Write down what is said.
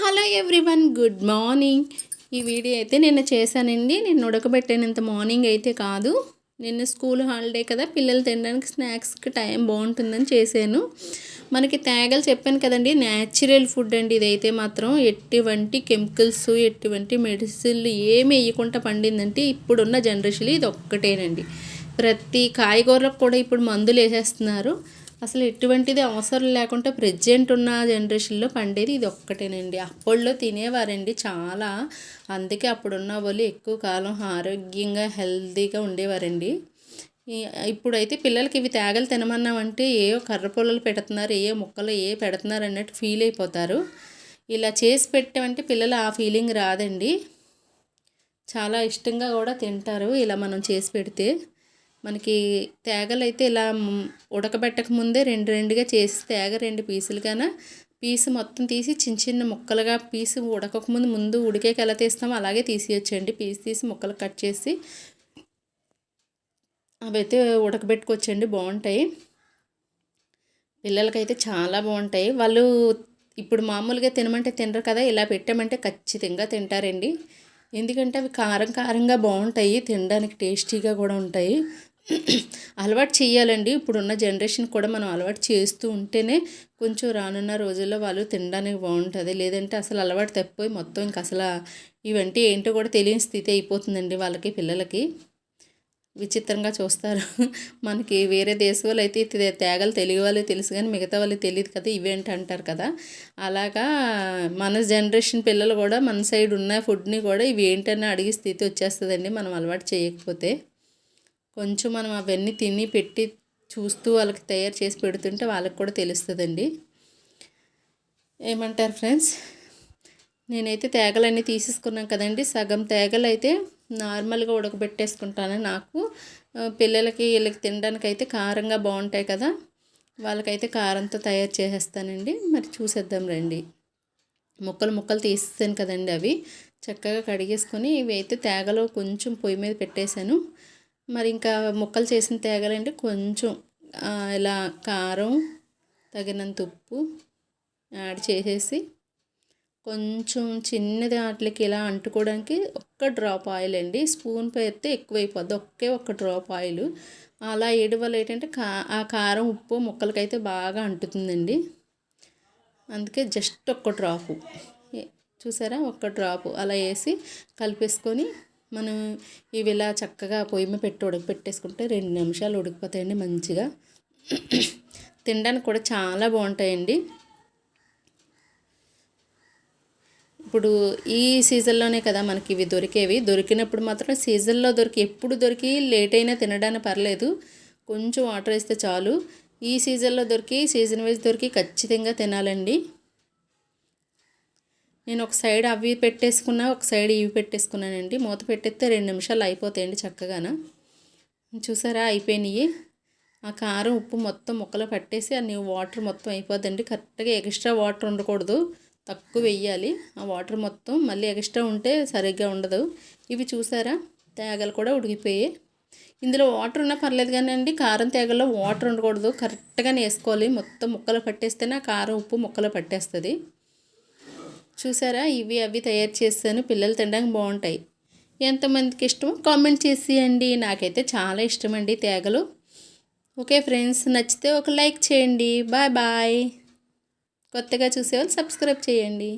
Hello everyone good morning. ఈ video అయితే నిన్న చేశానండి. నేను ఉడకబెట్టినంత మార్నింగ్ అయితే కాదు. నిన్న స్కూల్ హాలిడే కదా పిల్లలు తినడానికి స్నాక్స్కి టైం బాగుంటుందని చేశాను. మనకి తేగలు చెప్పాను కదండి న్యాచురల్ ఫుడ్ అండి ఇదైతే మాత్రం. ఎటువంటి కెమికల్స్ ఎటువంటి మెడిసిన్లు ఏమి వేయకుండా పండిందంటే ఇప్పుడున్న జనరేషన్ ఇది ఒక్కటేనండి. ప్రతి కాయగూరలకు కూడా ఇప్పుడు మందులు వేసేస్తున్నారు. అసలు ఎటువంటిది అవసరం లేకుండా ప్రజెంట్ ఉన్న జనరేషన్లో పండేది ఇది ఒక్కటేనండి. అప్పట్లో తినేవారండి చాలా. అందుకే అప్పుడున్న వాళ్ళు ఎక్కువ కాలం ఆరోగ్యంగా హెల్తీగా ఉండేవారండి. ఇప్పుడైతే పిల్లలకి ఇవి తేగలు తినమన్నామంటే ఏవో కర్ర పొలలు పెడుతున్నారు ఏ ముక్కలు ఏ పెడుతున్నారు అన్నట్టు ఫీల్ అయిపోతారు. ఇలా చేసి పెట్టామంటే పిల్లలు ఆ ఫీలింగ్ రాదండి. చాలా ఇష్టంగా కూడా తింటారు ఇలా మనం చేసి పెడితే. మనకి తేగలు అయితే ఇలా ఉడకబెట్టక ముందే రెండు రెండుగా చేసి తేగ రెండు పీసులుగాన పీసు మొత్తం తీసి చిన్న చిన్న ముక్కలుగా పీసు ఉడకకముందు ముందు ఉడికేకి ఎలా తీస్తామో అలాగే తీసేయచ్చండి. పీసు తీసి ముక్కలు కట్ చేసి అవైతే ఉడకబెట్టుకోవచ్చండి. బాగుంటాయి. పిల్లలకైతే చాలా బాగుంటాయి. వాళ్ళు ఇప్పుడు మామూలుగా తినమంటే తినరు కదా ఇలా పెట్టామంటే ఖచ్చితంగా తింటారండి. ఎందుకంటే అవి కారం కారంగా బాగుంటాయి. తినడానికి టేస్టీగా కూడా ఉంటాయి. అలవాటు చేయాలండి. ఇప్పుడున్న జనరేషన్ కూడా మనం అలవాటు చేస్తూ ఉంటేనే కొంచెం రానున్న రోజుల్లో వాళ్ళు తినడానికి బాగుంటుంది. లేదంటే అసలు అలవాటు తప్పిపోయి మొత్తం ఇంకా అసలు ఇవంటే ఏంటో కూడా తెలియని స్థితి అయిపోతుందండి వాళ్ళకి పిల్లలకి. విచిత్రంగా చూస్తారు. మనకి వేరే దేశం వాళ్ళు అయితే తేగలు తెలుగు వాళ్ళు తెలుసు కానీ మిగతా వాళ్ళు తెలియదు కదా ఇవేంటి అంటారు కదా. అలాగా మన జనరేషన్ పిల్లలు కూడా మన సైడ్ ఉన్న ఫుడ్ని కూడా ఇవి ఏంటని అడిగే స్థితి వచ్చేస్తుందండి మనం అలవాటు చేయకపోతే. కొంచెం మనం అవన్నీ తిని పెట్టి చూస్తూ వాళ్ళకి తయారు చేసి పెడుతుంటే వాళ్ళకి కూడా తెలుస్తుందండి. ఏమంటారు ఫ్రెండ్స్? నేనైతే తేగలన్నీ తీసేసుకున్నాం కదండి. సగం తేగలు అయితే నార్మల్గా ఉడకబెట్టేసుకుంటాను నాకు. పిల్లలకి వీళ్ళకి తినడానికి అయితే కారంగా బాగుంటాయి కదా. వాళ్ళకైతే కారంతో తయారు చేసేస్తానండి. మరి చూసేద్దాం రండి. ముక్కలు ముక్కలు తీసేస్తాను కదండి అవి. చక్కగా కడిగేసుకొని ఇవి అయితే తేగలో కొంచెం పొయ్యి మీద పెట్టేశాను. మరి ఇంకా ముక్కలు చేసిన తేగలంటే కొంచెం ఇలా కారం తగినంత ఉప్పు యాడ్ చేసేసి కొంచెం చిన్నది వాటికి ఇలా అంటుకోవడానికి ఒక్క డ్రాప్ ఆయిల్ అండి. స్పూన్ పెడితే ఎక్కువైపోద్ది. ఒకే ఒక్క డ్రాప్ ఆయిల్. అలా వేయడం వల్ల ఏంటంటే కా ఆ కారం ఉప్పు ముక్కలకైతే బాగా అంటుతుందండి. అందుకే జస్ట్ ఒక్క డ్రాపు. చూసారా? ఒక్క డ్రాపు. అలా వేసి కలిపేసుకొని మనం ఇవి ఇలా చక్కగా పొయ్యి మీద పెట్టి ఉడక పెట్టేసుకుంటే రెండు నిమిషాలు ఉడికిపోతాయండి మంచిగా. తినడానికి కూడా చాలా బాగుంటాయండి. ఇప్పుడు ఈ సీజన్లోనే కదా మనకి ఇవి దొరికేవి. దొరికినప్పుడు మాత్రం సీజన్లో దొరికి ఎప్పుడు దొరికి లేట్ అయినా తినడానికి పర్లేదు. కొంచెం వాటర్ వేస్తే చాలు. ఈ సీజన్లో దొరికి సీజన్ వైజ్ దొరికి ఖచ్చితంగా తినాలండి. నేను ఒక సైడ్ అవి పెట్టేసుకున్నా ఒక సైడ్ ఇవి పెట్టేసుకున్నానండి. మూత పెట్టేస్తే రెండు నిమిషాలు అయిపోతాయండి చక్కగాన. చూసారా? అయిపోయినాయి. ఆ కారం ఉప్పు మొత్తం ముక్కలు పట్టేసి అన్ని వాటర్ మొత్తం అయిపోద్దండి. కరెక్ట్గా ఎక్స్ట్రా వాటర్ ఉండకూడదు. తక్కువ వెయ్యాలి. ఆ వాటర్ మొత్తం మళ్ళీ ఎక్స్ట్రా ఉంటే సరిగ్గా ఉండదు. ఇవి చూసారా? తేగలు కూడా ఉడికిపోయాయి. ఇందులో వాటర్ ఉన్నా పర్లేదు కానీ అండి కారం తేగల్లో వాటర్ ఉండకూడదు. కరెక్ట్గానే వేసుకోవాలి మొత్తం ముక్కలు పట్టేస్తేనే కారం ఉప్పు ముక్కలు పట్టేస్తుంది. చూసారా? ఇవి అవి తయారు చేస్తాను పిల్లలు తినడానికి బాగుంటాయి. ఎంతమందికి ఇష్టమో కామెంట్ చేసేయండి. నాకైతే చాలా ఇష్టం అండి తేగలు. ఓకే ఫ్రెండ్స్ నచ్చితే ఒక లైక్ చేయండి. Bye bye. కొత్తగా చూసేవాళ్ళు సబ్స్క్రైబ్ చేయండి.